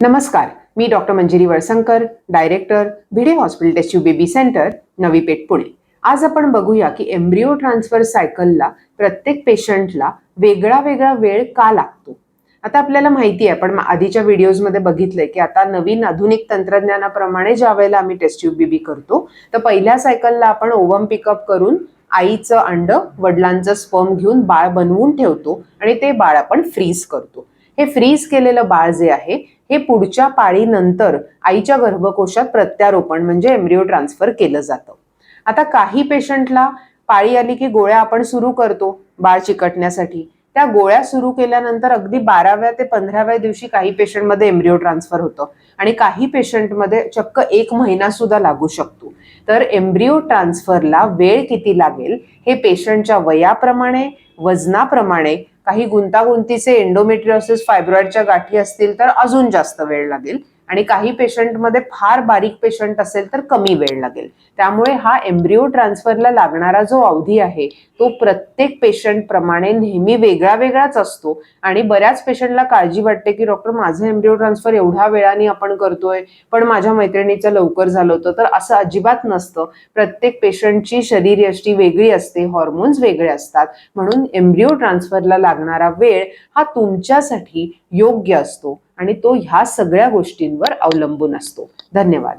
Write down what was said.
नमस्कार मी doctor Manjiri Valsankar director Bhide hospital test tube baby centre Navi Peth Pune. आज आपण बघूया की एम्ब्रिओ ट्रान्सफर सायकलला प्रत्येक पेशंटला वेगळा वेगळा वेळ का लागतो? आता आपल्याला माहिती आहे आपण आधीच्या व्हिडिओजमध्ये बघितलंय की आता नवीन आधुनिक तंत्रज्ञानाप्रमाणे ज्या वेळेला आम्ही टेस्ट्यू बीबी करतो तर पहिल्या सायकलला आपण ओवम पिकअप करून आईचं अंड वडिलांचं स्पर्म घेऊन बाळ बनवून ठेवतो आणि ते बाळ आपण फ्रीज करतो. हे फ्रीज केलेलं बाळ जे आहे हे पुढच्या पाळीनंतर आईच्या गर्भकोशात प्रत्यारोपण म्हणजे एम्ब्रिओ ट्रान्सफर केलं जातं. आता काही पेशंटला पाळी आली की गोळ्या आपण सुरू करतो बाळ चिकटण्यासाठी. त्या गोळ्या सुरू केल्यानंतर अगदी बाराव्या ते पंधराव्या दिवशी काही पेशंटमध्ये एम्ब्रिओ ट्रान्सफर होतं. आणि काही पेशंटमध्ये चक्क एक महिना सुद्धा लागू शकतो. तर एम्ब्रिओ ट्रान्सफरला वेळ किती लागेल हे पेशंटच्या वयाप्रमाणे वजनाप्रमाणे काही गुंतागुंतीचे एन्डोमेट्रिओसिस फायब्रॉइडच्या गाठी असतील तर अजून जास्त वेळ लागेल. आणि काही पेशंटमध्ये फार बारीक पेशंट असेल तर कमी वेळ लागेल. त्यामुळे हा एम्ब्रिओ ट्रान्सफरला लागणारा जो अवधी आहे तो प्रत्येक पेशंट प्रमाणे नेहमी वेगळा वेगळाच असतो. आणि बऱ्याच पेशंटला काळजी वाटते की डॉक्टर माझं एम्ब्रिओ ट्रान्सफर एवढ्या वेळाने आपण करतोय पण माझ्या मैत्रिणीचं लवकर झालं होतं. तर असं अजिबात नसतं. प्रत्येक पेशंटची शरीरयष्टी वेगळी असते हॉर्मोन्स वेगळे असतात. म्हणून एम्ब्रिओ ट्रान्सफरला लागणारा वेळ हा तुमच्यासाठी योग्य असतो. आणि तो ह्या सगळ्या गोष्टींवर अवलंबून असतो. धन्यवाद.